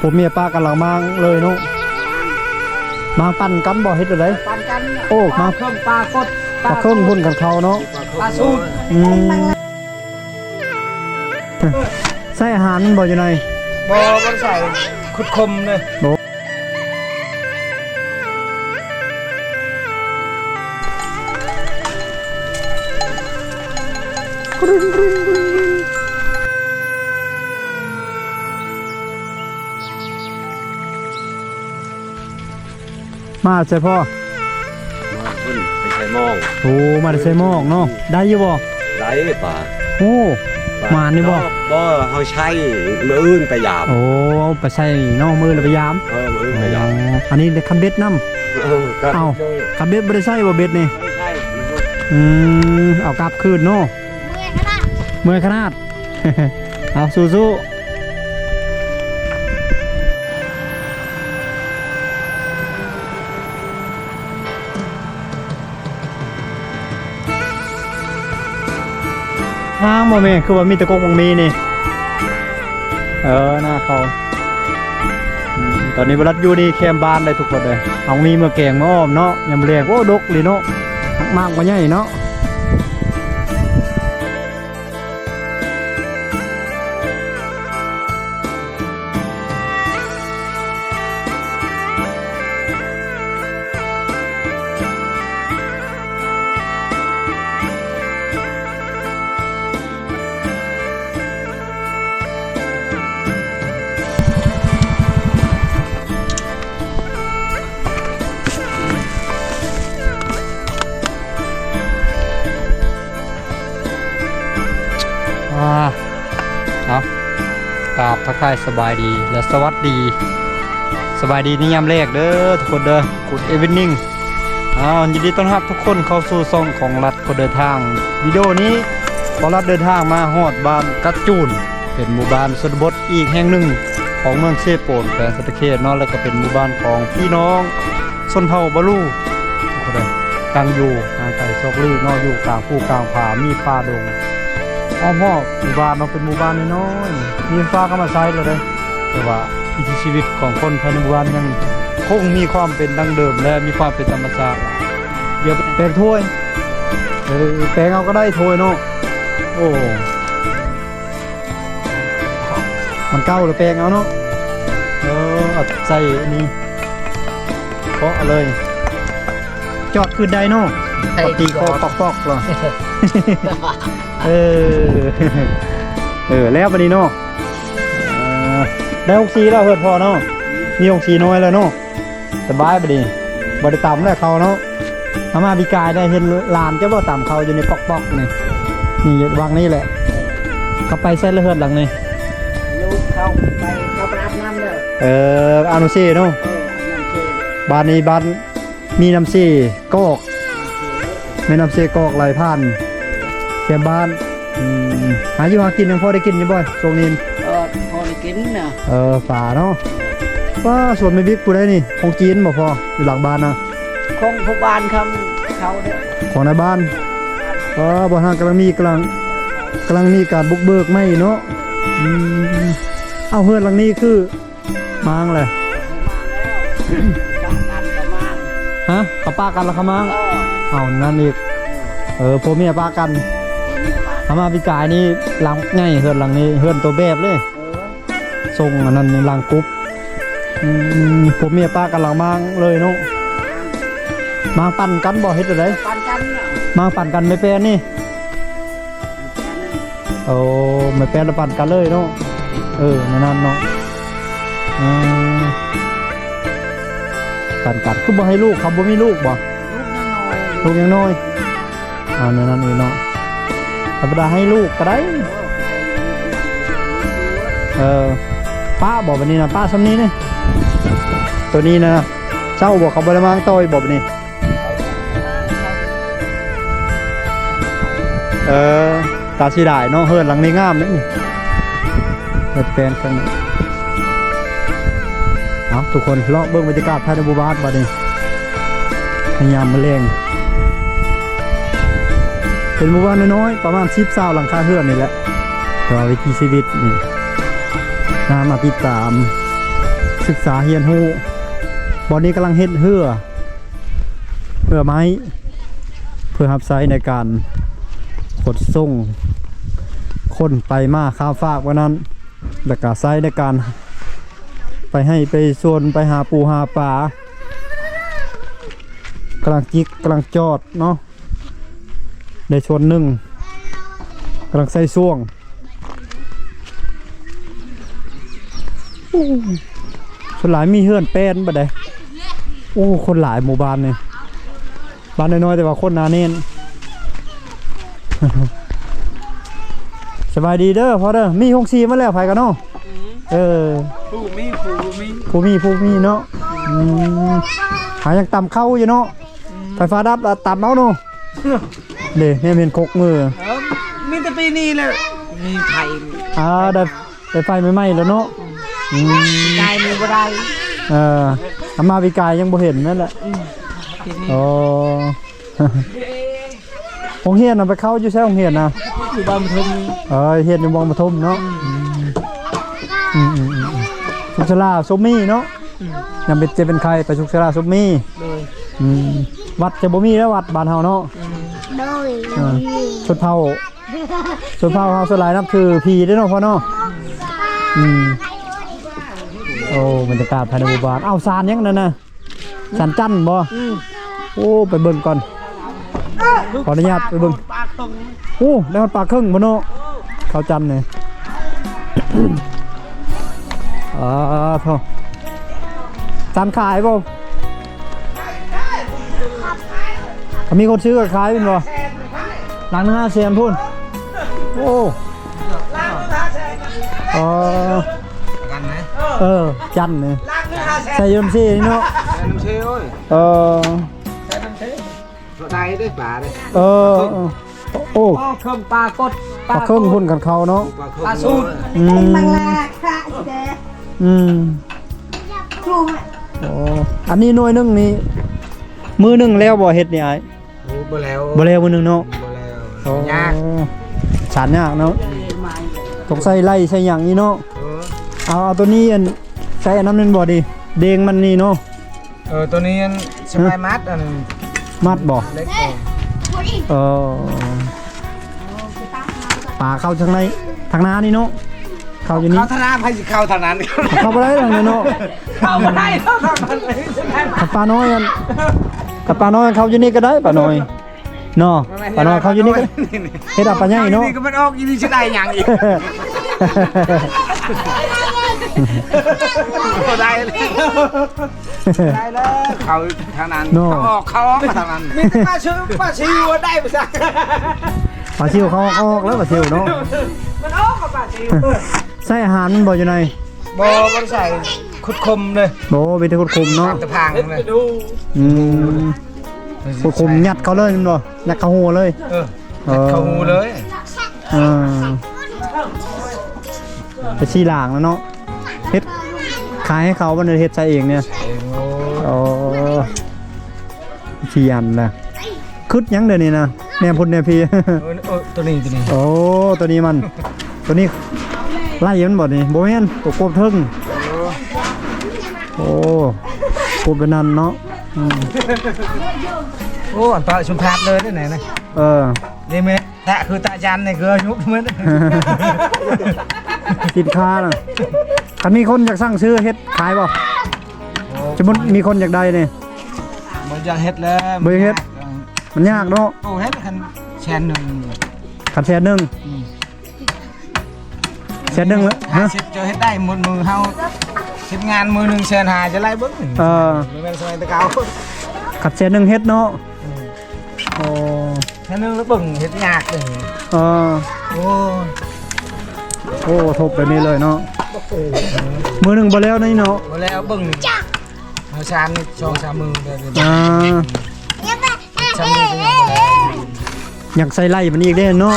ผมเมียป้ากันหลังมางเลยเนาะมาปั่นกันบ่เฮ็ดอะไรปันกันโอ้ปลามาเครื่องปลากดปลาเครื่องพุ่นกันเขาเนาะปลาสูตรอืมใส่อาหารมันบ่อยู่ไหนบ่มันใส่ขุดคมเลย มาใส่พ่อมาขึ้นไปใช้หมองโอ้มาใส่หม้อกเนาะได้อยู่บ่ได้ป่าโอ้ มานี่บ่ บ่เขาใช้มืออื่นไปหยาบโอ้ไปใส่นอกมือแล้วไปยามเออมืออื่นไปหยาบอ๋ออันนี้ได้คันเบ็ดนํเออก็เอ้าคันเบ็ดบ่ได้ใส่บ่เบ็ดนี่ไม่ใช่อืมเอากลับคืนเนาะเมื่อยขนาดเอาสู้ๆ้างบ่แม่คือว่ามีแตะกกมังมีนี่ เออหน้าเขาตอนนี้บรัดอยู่นี่แคมบ้านได้ทุกคนเลยเอามีเมื่อแกงมาอ้อมเนาะยำเรียงโอ้ดกเลยเนาะมากกว่าใหญ่เนาะ ทายสบายดีและสวัสดี สบายดีนี่ยามแรกเด้อทุกคนเด้อกุดเอเวนนิ่งอ้าวยินดีต้อนรับทุกคนเข้าสู่ซองของรัฐคนเดินทาง วิดีโอนี้พอรัฐเดินทางมาฮอดบ้านกัดจูน เป็นหมู่บ้านชนบทอีกแห่งหนึ่ง ของเมืองเซโปนแขวงสัตเขตเนาะแล้วก็เป็นหมู่บ้านของพี่น้องชนเผ่าบาลูทุกคนเด้อตั้งอยู่ห่างไกลซอกลีเนาะอยู่กลางภูกลางผามีป่าดง อ้อมหอบหมู่บ้านเราเป็นหมู่บ้านน้อยๆมีฟ้าก็มาใช้เลยเด้แต่ว่าวิถีชีวิตของคนภายในหมู่บ้านยังคงมีความเป็นดั้งเดิมและมีความเป็นธรรมชาติเดี๋ยวแปลงถ้วยเออแปลงเอาก็ได้ถ้วยเนาะโอ้มันเก่าหรือแปลงเอาเนาะเออเอาใส่อันนี้เพาะเอาเลย จอดคืนได้เนาะ ปกติคอปอกๆเหรอเออเออแล้ววันนี้เนาะเอ่อได้หกสีแล้วเฮิดพอเนาะมีหกสีน้อยแล้วเนาะสบายไปดีบริต่ำแล้วเขาเนาะทำมาพิกายได้เห็นลานเจ้าบ่ต่ำเขาอยู่ในปอกๆนี่นี่วางนี่แหละเขาไปเส้นแล้วเฮิดหลังนี่ลูกเข้าไปเข้าไปอาบน้ำแล้วเอออานุซีเนาะเอออาบน้ำเชยบ้านนี้บ้านมีน้ำซีกอก แม่น้ำซีกอกไหลผ่านแค่บ้านอืมหาอยู่หากินยังพอได้กินอยู่บ่อยช่วงนี้เออพอได้กินน่ะเออฝาเนาะว่าส่วนไม่บิ๊กกูได้นี่ของจีนบ่พออยู่หลังบ้านนะคงผู้บ้านคำเขาเนี่ยของในบ้านเออบ่ทางกำลังมีกำลังกำลังมีการบุกเบิกไม่เนาะอืมเอาเฮือนหลังนี้คือมางเลยมาแล้วปลากันประมาณฮะกับป้ากันแล้วเขามางเออ เอานั่นอีก เออพ่อเมียป้ากันทำมาพิกายนี่หลังง่ายเฮือนหลังนี้เฮือนตัวแบบเลยเออทรงอันนั้นหลังกรุ๊บอืมพ่อเมียป้ากันหลังมางเลยเนาะมางปั่นกันบ่เฮ็ดอะไรปันกันน่ะมาปั่นกันไม่เป็นนี่โอ้ไม่เป็นแล้วปั่นกันเลยเนาะเออในนั้นเนาะอืมปั่นกันคือบ่ให้ลูกเขาบ่มีลูกบ่ ลูกยังน้อยอ่าในนั้นเองเนาะธรรมดาให้ลูกก็ได้เออป้าบอกแบบนี้นะป้าซ้ำนี้นี่ตัวนี้นะเจ้าบอกเขาบริมางต่อยบอกแบบนี้เออตาสีได้เนาะเฮิร์นหลังนี้งามเลยนี่เปิดแปลนข้างนี้เอาทุกคนเลาะเบื้องบรรยากาศภายในหมู่บ้านบัดนี้พยายามมาเล่ง เป็นหมู่บ้านน้อยๆประมาณสิบเศร้าหลังคาเฮือนนี่แหละแต่ว่าวิถีชีวิตนี่นามาติดตามศึกษาเฮียนฮู้บอนนี้กำลังเฮ็ดเหือเหือไม้ เพื่อรับใช้ในการขนส่งคนไปมาข้ามฟากวันนั้นแล้วก็ใช้ในการไปให้ไปส่วนไปหาปูหาปลากำลังจิกกำลังจอดเนาะ ในชวนหนึ่งกำลังใส่ช่วงอู้ส่วนหลายมีเฮือนแป้นบ่ได้โอ้คนหลายหมู่บ้านนี่บ้านน้อยๆแต่ว่าคนหนาแน่นสบายดีเด้อพอเด้อมีหงซีมาแล้วไผกันเนาะเออผู้มีผู้มีผู้มีผู้มีเนาะอืมหายังต่ำเข้าอยู่เนาะไฟฟ้าดับแล้วต่ำเอาเนาะ เด้เนี่ยเป็นคกมือเออมีแต่ปีนี้เลยมีไผ่อ่าได้ได้ไฟใหม่ๆแล้วเนาะอืมได้มีบ่ได้เอออามาวิกายยังบ่เห็นนั่นแหละทีนี้อ๋อโรงเรียนน่ะไปเข้าอยู่ใช่โรงเรียนนะอยู่บ้านทุ่มเออเรียนอยู่มองปฐมเนาะอืมอืมอืมอืมชุกชลาสมมีเนาะยังเป็นจะเป็นใครไปชุกชลาสมมีเลยอืม วัดจะบ่มีแล้ววัดบ้านเฮาเนาะโดยเออชนเผ่าชนเผ่าเฮาสลายนับถือผีเด้อเนาะพ่อเนาะอืมโอ้บรรยากาศภายในหมู่บ้านเอ้าซานยังนั่นน่ะซานจันทร์บ่โอ้ไปเบิ่งก่อน ขออนุญาตไปเบิ่งปากตรงโอ้ได้มันปลาครึ่งบ่เนาะข้าวจันทร์นี่อ่าเท่าจานขายบ่ มีคนซื้อกับขายเป็นบ่หลังหนึ่งห้าเซนพุ่น โอ้เออกันไหมเออ จันทร์นี่ใส่ยมซีนี่เนาะน้ำเชี่ยวเออได้ได้ป่าได้เออเออโอ้โอ้เครื่องปลากดปลาครึ่งพุ่นกันเขาเนาะปลาสูตรอืมบังลาค่ะเด้อืมครูโอ้อันนี้หน่วยหนึงนี่มือหนึงแล้วบ่เฮ็ดนี่ไอ้โอ้ บ่แล้วบ่แล้วมือหนึงเนาะบ่แล้วโอ้ยากสารยากเนาะต้องใส่ไล่ใส่หยังนี่เนาะเออเอาเอาตัวนี้อันใส่อันนั้นมันบ่ดีเดงมันนี่เนาะเออตัวนี้สบายมัดอันมัดบ่เล็กเออปลาเข้าทางในทางหน้านี่เนาะเข้าอยู่นี่เข้าธนาให้สิเข้าทางนั้นเข้าบ่ได้ทางนี้เนาะเข้าบ่ได้เข้าทางนั้นเลยจะได้มากับปลาน้อยอันกับปลาน้อยเข้าอยู่นี่ก็ได้ปลาน้อย เนาะปลาน้อยเข้าอยู่นี่ก็เฮ็ดเอาปลาใหญ่เนาะนี่ก็มันออกอีนี่จะได้หยังอีกบ่ได้เลยได้แล้วเขาทางนั้นโน่เขาออกเขาออกมาทางนั้นมีแต่ป้าชื่อป้าชิวได้ไปซะปลาซิวเขาเขาออกแล้วปลาซิวเนาะมันออกกับป้าชิวใส่อาหารมันบ่อยู่ในบ่บ่ใส่ขุดคมเลยโบเป็นแต่คนคุมเนาะตะพางเลยอืม คนคุมยัดเขาเลยมันบ่ยัดเขาหัวเลยเออเข้าหูเลยเออไปชี้หลางแล้วเนาะเฮ็ดขายให้เขาบันเฮ็ดใส่เองเนี่ยโอ้ชี้อันนะคึดยังเดี๋ยวนี้นะแนมพุ่นแนมพี่ตัวนี้ตัวนี้โอ้ตัวนี้มัน ตัวนี้ไล่มันบ่นี่บ่แม่นตัวกบเทิงโอ้กบเป็นนั่นเนาะอืม โอ้อันตาชุมพาดเลยได้ไหนนะเออนี่แม่ตะคือตะจันนี่คือยุบมันสินค้าน่ะคันมีคนอยากสั่งซื้อเฮ็ดขายบ่สมมุติมีคนอยากได้นี่บ่อยากเฮ็ดแล้วบ่อยากเฮ็ดมันยากเนาะโอ้เฮ็ดคันแชนหนึ่งคันแสนหนึงแสนหนึงแล้วห้าฮะสิบจะเฮ็ดได้หมดมือเฮา เฮ็ดงานมือหนึ่งแสนหาจะไล่เบิ่งเออบ่แม่นสมัยตะเก่าคันแสนหนึงเฮ็ดเนาะโอ้แค่นึงแล้วเบิ่งเฮ็ดยากเลยเออโอ้โอ้ทบแบบนี้เลยเนาะมือหนึงบ่แล้วนี่เนาะบ่แล้วเบิ่งเฮาชานนี่สองสามมือเลยอ่าชามนี้ก็ยังบ่แล้วอยากใส่ไล่มันอีกเด้เนาะ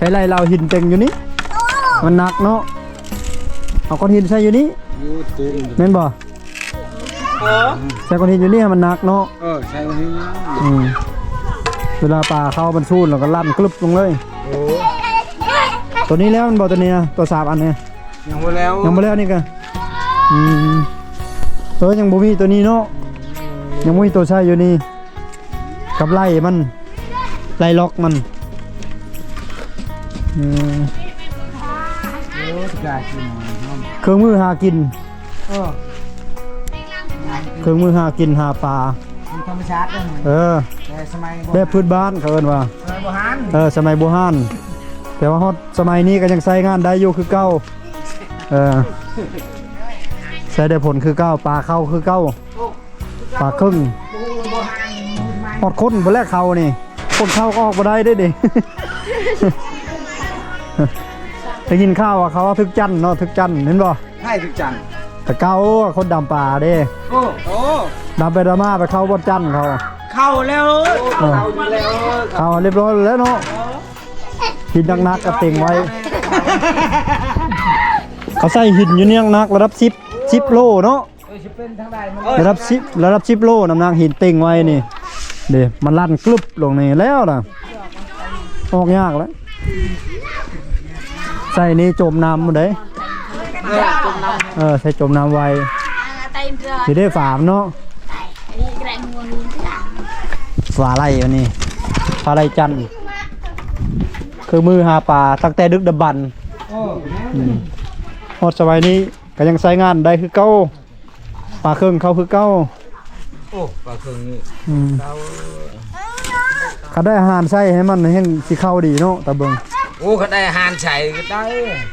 ใส่ไล่เราหินเต็งอยู่นี่มันหนักเนาะเอาก้อนหินใส่อยู่นี่ยูตูมแม่นบ่เออใส่ก้อนหินอยู่นี่ให้มันหนักเนาะเออใช่วันนี้อืมเวลาปลาเข้ามันชูนแล้วก็ลั่นกลึบลงเลยโอ้ตัวนี้แล้วมันบอกตัวนี้นะตัวสามอันเนี่ยยังบ่แล้วยังไม่แล้วนี่กันอืมเออยังบ่มีตัวนี้เนาะยังบ่มีตัวใช้อยู่นี่กับไล่มันไล่ล็อกมันอืม โอ้สกายกินน้องเครื่องมือหากิน เออเครื่องมือหากินหาปลามีธรรมชาติด้วยเออแต่สมัยแบบพื้นบ้านเขาเอิ้นว่า สมัยโบราณเออสมัยโบราณแต่ว่าฮอดสมัยนี้ก็ยังใช้งานได้อยู่คือเก่าเออใช้ได้ผลคือเก่าปลาเข้าคือเก่าปลาครึ่งโบราณไม้ฮอดคนบ่แลกเขานี่คนเข้าก็ออกบ่ได้เด้ดิ ได้ยินข่าวว่าเขาว่าทึกจันทร์เนาะทึกจันทร์เห็นบ่ให้ทุกจันทร์แต่เก่าคนดำป่าเด้โอ้โอ้ดำไปดำมาไปเข้าบ่จันทร์เขาเข้าแล้วเข้าอยู่แล้วเข้าเรียบร้อยแล้วเนาะหินนักๆก็เต็งไว้ เขาใส่หินอยู่เนี่ยนักระดับ10 10โลเนาะเออจะเป็นทางใดมันระดับ10ระดับ10โลน้ำหนักหินเต็งไว้นี่เด้มันลั่นกลึบลงนี่แล้วน่ะออกยากแล้ว ใส่นี่จมน้ำหมดเด้เออจมน้เออใส่จมน้ำไว้ tay rơi สิได้ฝามเนาะ đi cái này mua luôn cái nào ฝาไล่อันนี้ฝาไล่จันทร์คือมือหาปลาตั้งแต่ดึกดำบรรพ์ำโอ้ฮอดสมัยนี้ก็ยังใช้งานได้คือเก่าปลาเครื่องเขาคือเก่าโอ้ปลาเคืองนี่อืมเราเขาได้อาหารใส่ให้มันให้สิเข้าดีเนาะตาเบิง โอ้เขาได้อาหารใส่ก็ได้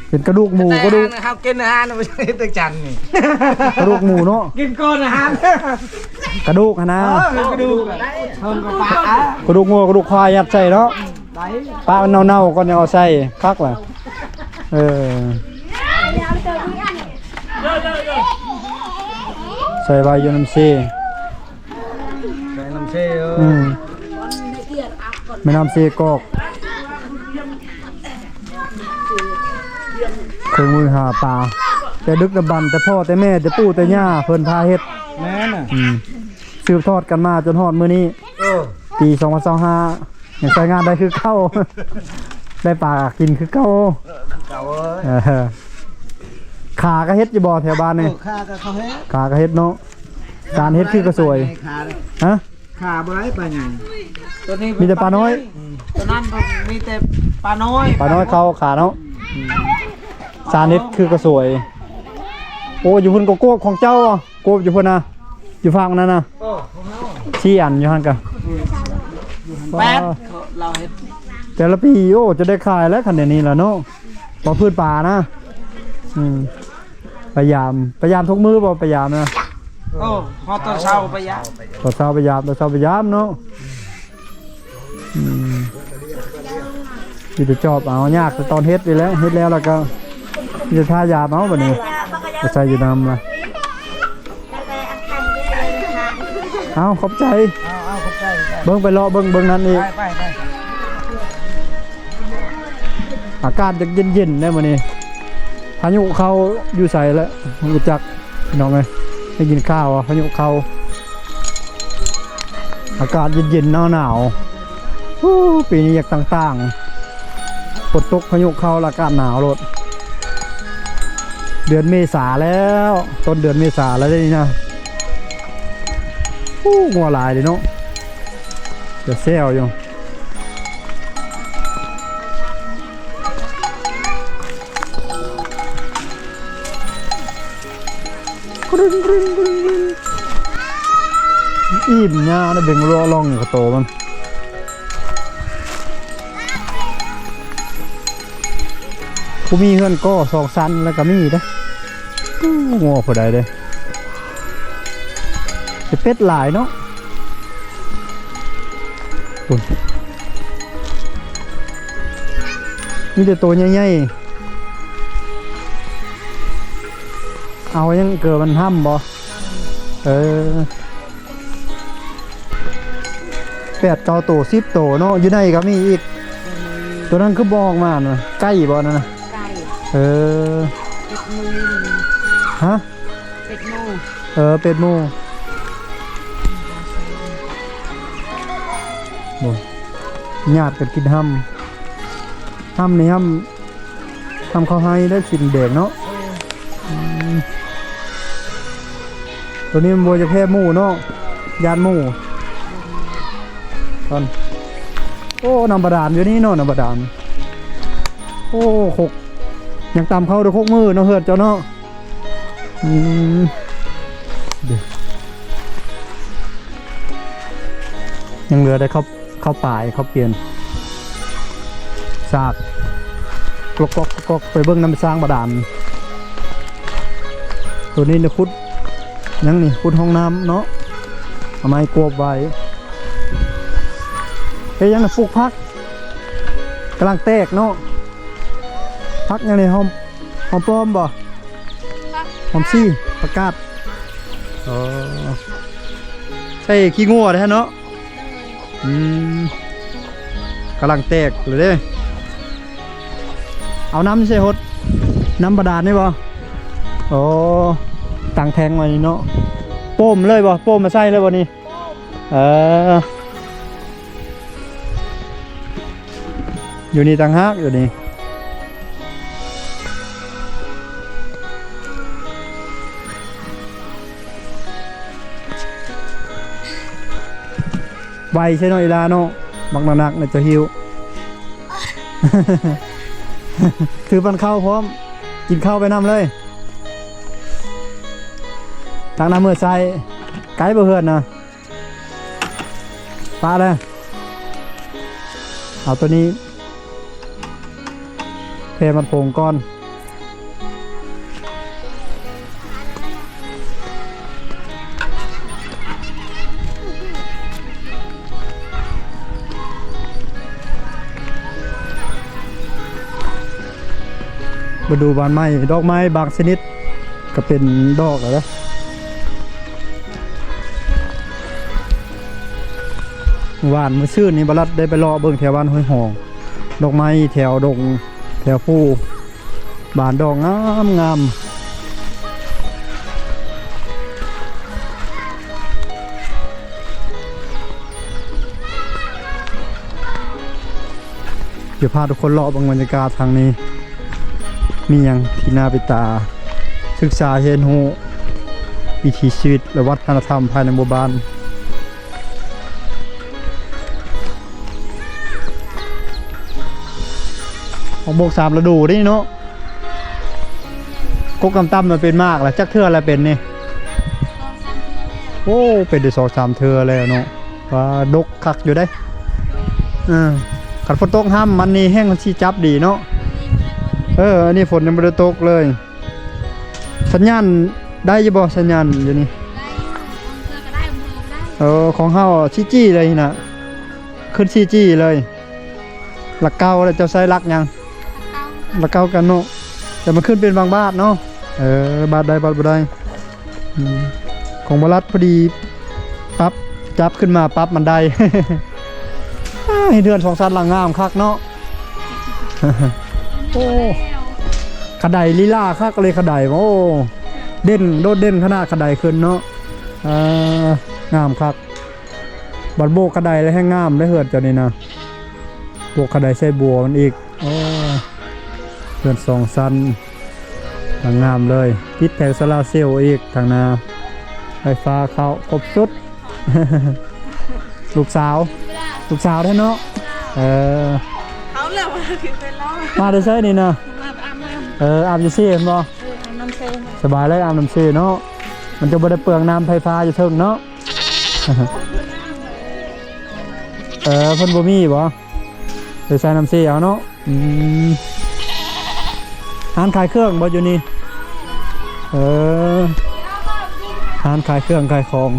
เป็นกระดูกหมูกระดูกได้อาหารเขากินอาหารไม่ใช่ตึกจันทร์นี่กระดูกหมูเนาะกินก้อนอาหารกระดูกหั้นนะเออกระดูกได้เทินกับปลาอะกระดูกงัวกระดูกควายยัดใส่เนาะได้ปลามันเน่าๆก่อนจะเอาใส่คักล่ะเออใส่ใบยูนัมซีใส่น้ำเชยเออือมแม่น้ำซีกอก เครื่องมือหาปลาแต่ดึกดำบรรพ์แต่พ่อแต่แม่แต่ปู่แต่ย่าเพิ่นพาเฮ็ดแม่น่ะอืมสืบทอดกันมาจนฮอดมื้อนี้เออปี2025ยังใช้งานได้คือเก่าได้ปลากินคือเก่าเก่าเอ้ยเออขาก็เฮ็ดอยู่บ่แถวบ้านเอนี่อข้าก็เขาเฮ็ดขาก็เฮ็ดเนาะการเฮ็ดคือก็สวยขาเลยฮะขาบ่ได้ปลาใหญ่ตัวนี้มีแต่ปลาน้อยตัวนั้นก็มีแต่ปลาน้อยปลาน้อยเขาขาเนาะ สารเฮ็ดคือก็สวย โอ้อยู่พุ่นก็โกบของเจ้าอะโกบอยู่พุ่นน่ะอยู่ฝั่งนั้นน่ะโอ้ของเราชี้อันอยู่หั่นกะแปดเราเฮ็ดแต่ละปีโอ้จะได้ขายแล้วคันเดี๋ยวนี้ล่ะเนาะบ่พืชป่านะอืมพยายามพยายามทุกมือบ่พยายามนะโอ้พอตอนเช้าไปยะตอนเช้าพยายามตอนเช้าพยายามเนาะอืมที่จะจอบเอายากแต่ตอนเฮ็ดไปแล้วเฮ็ดแล้วแล้วก็ มีแต่ท่ายามเอาบัดนี้ก็ใส่อยู่นำล่ะ cái này ăn hành cái này hả เอาขอบใจเอาเอาเข้าใจได้เบิ่งไปรอเบิ่งเบิ่งนั้นอีกไปไปไปอากาศจะเย็นๆได้มื้อนี้พายุเข้าอยู่ใส่แล้วรู้จักพี่น้องเอ้ยได้กินข้าวอะพายุเข้าอากาศเย็นๆหนาวๆฮู้ปีนี้อยากต่างๆฝนตกพายุเข้าแล้วอากาศหนาวโลด เดือนเมษาแล้ว ต้นเดือนเมษาแล้วได้นี่นะฮู้งัวหลายเลยเนาะเดี๋ยวเซลอยู่กรึงกรึงกรึงกรึงอิ่มเนี่ยนะเบ่งรัวลองอยู่กับโตมัน กูมีเงินก็สองสันแล้วก็มีนะอู้งัวพอได้เลยจะเป็ดหลายเนาะมีแต่ตัวใหญ่ๆเอายังเกิดมันห้ำบ่เออแปดเก้าตัวสิบตัวเนาะอยู่ในก็มีอีก ตัวนั้นคือบอกมาน่ะใกล้บ่นั่นนะ เออ thịt mu ฮะ thịt mu เออเป็ดมูโอ้ญาติกันกินห้ำห้ำนี่ห้ำทำข้าให้ได้กินเด็กเนาะตัวนี้มันบัวจะแพ้หมูเนาะยานหมูตอนโอ้น้ำบาดาลอยู่นี่เนาะน้ำบาดาลโอ้หก ยังตามเข้าด้วยหกมือเนาะเฮือดเจ้าเนาะอืมยังเหลือได้เข้าเข้าป่ายเข้าเปลี่ยนซากกกกกกกไปเบิ้งน้ำสร้างบาดาลตัวนี้เนี่ยคุดยังนี่คุดห้องน้ำเนาะเอาไม้กวไว้เฮ้ยยังน่ะปลูกพักกำลังแตกเนาะ พักยังไงหอมหอมปลอมบ่หอมซี่ประกาศอ๋อใช่ขี้งัวเลยฮะเนาะอืมกำลังแตกเลยเด้เอาน้ำใช่ฮดน้ำบาดาลนี่บ่โอ้ตังแทงมานี่เนาะโป้มเลยบ่โป้มมาใส่เลยบ่นี่เอออยู่นี่ตังฮักอยู่นี่ ไวใช่เนาะอีลาเนาะบักหนักๆน่ะจะหิว ถือปันข้าวพร้อม กินข้าวไปน้ำเลยทางน้ำมือใส่ไก่บ่เฮือนนะปลาเลยเอาตัวนี้เพมันโป่งก้อน ดูบานไม้ดอกไม้บางชนิด ก็เป็นดอกอะนะหวานมือชื่นนี่บรัดได้ไปรอเบิ่งแถวบ้านห้วยหอง ดอกไม้แถวดงแถวผู้บานดอกงามงามเดี๋ยวพาทุกคนเลาะบางบรรยากาศทางนี้ มีอย่างที่น่าไปตา ศึกษาเห็นหูวิถีชีวิตและวัฒนธรรมภายในหมู่บ้านของโบกสามฤดูนี่เนาะกกกำตั้มมันเป็นมากแล้วจักเทืออะไรเป็นนี่โอ้เป็นได้สองสามเทือแล้วเนาะว่าดกคักอยู่ได้เออขัดฝนตกห้ามมันนี่แห้งมันชีจับดีเนาะ เออ อันนี้ฝนยังไม่ได้ตกเลย สัญญาณได้อยี่บอสัญญาณอยู่นี่ได้เสื้อก็ได้มือก็ได้เออของเฮาซีจี้เลยนะขึ้นซีจี้เลย หลักเก้าแล้วเจะใช้หลักยังเก้าหลักเก้ากันเนาะแต่มันขึ้นเป็นบางบาทเนาะเออบาทใดบาทบ่ได้อืมของบรัดพอดีปั๊บจับขึ้นมาปั๊บมันได้อ้ายเดือนสองสันหลังงามคักเนาะโอ้ขะไดลีลาคักเลยขะไดโอ้เด่นโดดเด่นขนาดขะไดขึ้นเนาะอ่างามคักบัดโบกขะไดแล้วแห้งงามได้เหือดเจ้านี่นะโบกขะไดใส่บัวมันอีกโอ้เหือดสองสันทางงามเลยติดแผงโซลาเซลล์อีกทางนาไฟฟ้าเข้าครบชุดลูกสาว ลูกสาวแท้เนาะเออ คือเป็นล้อมาได้ใช่นี่นะมาอาบน้ำเอออาบอยู่ซี่เห็นบ่เอออาบน้ำเซนสบายเลยอาบน้ำซีเนาะมันจะบ่ได้เปลืองน้ำไฟฟ้าอยู่เทิงเนาะเออเพิ่นบ่มีบ่ไปใส่น้ำซีเอาเนาะอืมร้านขายเครื่องบ่อยู่นี่เออร้านขายเครื่องขายของ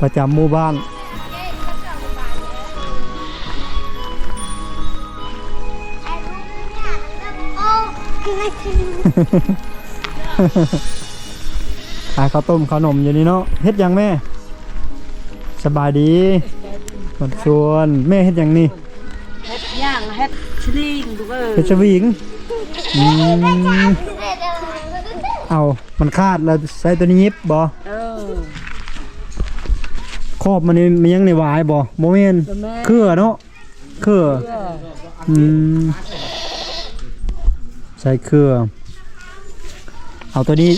ประจำหมู่บ้าน ขายข้าวต้มขนมอยู่นี่เนาะเฮ็ดหยังแม่ สบายดีมันชวนแม่เฮ็ดหยังนี่เฮ็ดย่างเฮ็ดชลิงดูเออเฮ็ดสวิงอืมเอามันคาดแล้วใส่ตัวนี้ยิบบ่เออครอบมันนี่มันยังในหวายบ่บ่แม่นแม่เครือเนาะเครืออืม ใส่เครื่อง เอาตัวนี้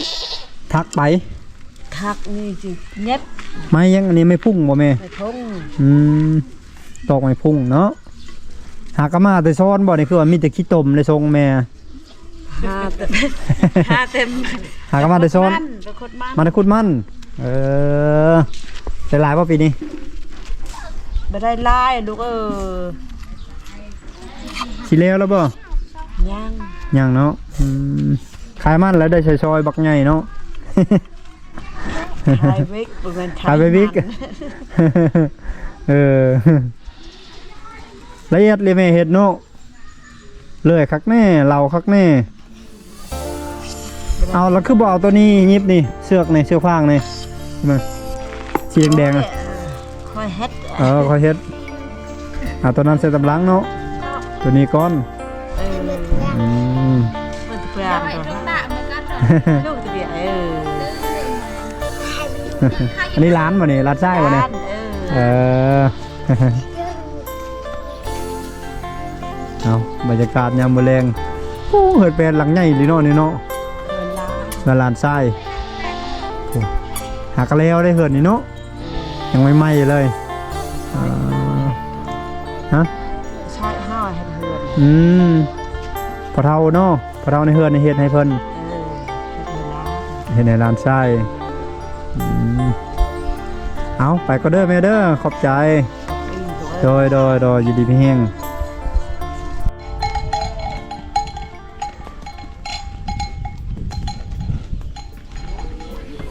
ทักไป ทักนี่จิเน็บไม่ยังอันนี้ไม่พุ่งบ่แม่ไปทงอืมตอกไม่พุ่งเนาะหากะมาแต่ซ้อนบ่นี่คือว่ามีแต่ขี้ตมในทรงแม่ หาเต็มหาเต็มหากะมาแต่ซ้อน ไปคดมันมาได้คุดมัน เออได้หลายป่ะปีนี้ ไปได้ลายลูกเออสิแล้วแล้วบ่ ยังยังเนาะอืมขายมันแล้วได้ใช้ซอยบักใหญ่เนาะ ไทยวิกประมาณขายไปวิกเออ ละเอียดเลยแม่เห็ดเนาะเลยคักแน่เราคักแน่ เอาแล้วคือบ่เอาตัวนี้ยิบนี่เสือกนี่เสือกฟางนี่มาสีแดงๆอะคอยเฮ็ดเออคอยเฮ็ดเอาตัวนั้นใส่ตำลังเนาะ ตัวนี้ก้อนเอออืม มันจะเปลี่ยนลูกจะเปลี่ยนเอออันนี้ร้านมาเนี่ยร้านไส้มาเนี่ย เอเอออ เอาบรรยากาศยามมื้อแรงโอ้เหิดเป็นหลังใหญ่เลยเนาะนี่เนาะเวลามาลานไส้โอ้หากะแล้วได้เหิดนี่เนาะ ยังไม่ไหม้เลยเอ่อฮะ ใช้ห้าเฮ็ดเฮือนอืมพอเท่าเนาะ พอเท่าในเฮือนในเฮ็ดให้เพิ่นเฮ็ดในร้านไส้เอาไปก็เด้อแม่เด้อขอบใจ โดยโดยโดยอยู่ดีพี่แห้ง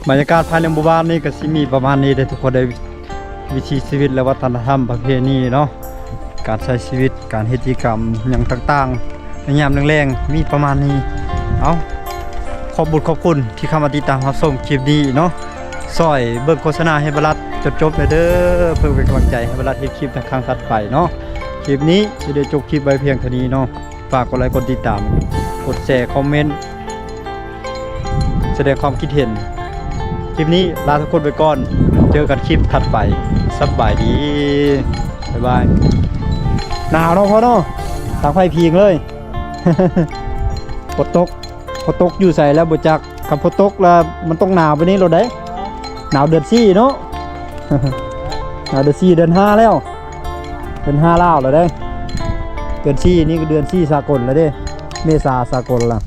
บรรยากาศภายในหมู่บ้านนี่ก็สิมีประมาณนี้ได้ทุกคนได้วิถีชีวิตและวัฒนธรรมประเพณีเนาะการใช้ชีวิตการเฮ็ดกิจกรรมอย่างต่างๆ ในยามแรงๆมีประมาณนี้ เอาขอบบุญขอบคุณที่เข้ามาติดตามรับชมคลิปนี้เนาะซอยเบิ่งโฆษณาให้บรัดจนจบเลยเด้อเพื่อเป็นกำลังใจให้บรัดเฮ็ดคลิปในครั้งถัดไปเนาะคลิปนี้สิได้จบคลิปไว้เพียงเท่านี้เนาะฝากกดไลค์กดติดตาม กดแชร์คอมเมนต์แสดงความคิดเห็น คลิปนี้ลาทุกคนไปก่อน เจอกันคลิปถัดไปสบายดีบ๊ายบายหนาวเนาะพ่อเนาะทางไฟพิงเลย ฝนตกฝนตกอยู่ใส่แล้วบ่จักกับฝนตกแล้วมันต้องหนาวไปนี้ราได้หนาวเดือนสี่เนาะหนาวเดือนสี่เดือนห้าแล้ว เดือนห้าแล้วเราได้เดือนสี่นี่ก็เดือนสี่สากลแล้วเด้ เมษาสากลล่ะ